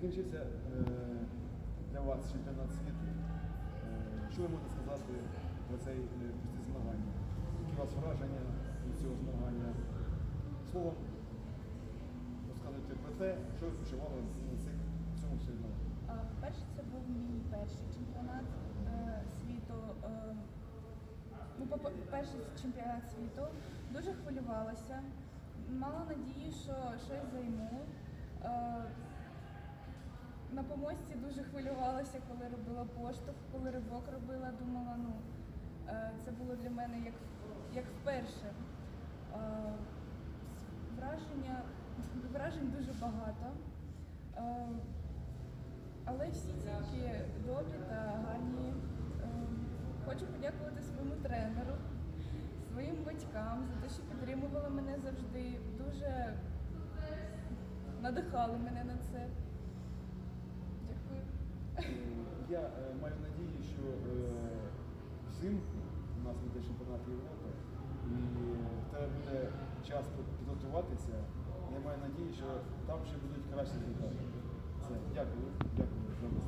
закінчився е, для вас чемпіонат світу. Е, Що ви можете сказати про цей е, про змагання? Які у вас враження від цього змагання? Словом, розказуйте про те, що ви цих в цьому соревнованні. А, Перший це був мій перший чемпіонат е, світу. Е, ну, перший чемпіонат світу. Дуже хвилювалася. Мала надію, що щось займу. Е, на помості дуже хвилювалася, коли робила поштовх, коли ривок робила, думала, ну е, це було для мене як, як вперше. Е, враження, вражень дуже багато. Е, але всі тільки добрі та гарні. Хочу подякувати своєму тренеру, своїм батькам за те, що підтримували мене завжди. Дуже надихали мене на це. Дякую. Е, Я е, маю надію, що е, взимку у нас буде чемпіонат Європи, і в тебе буде час підготуватися. Я маю надію, що там ще будуть кращі результати. Дякую, дякую.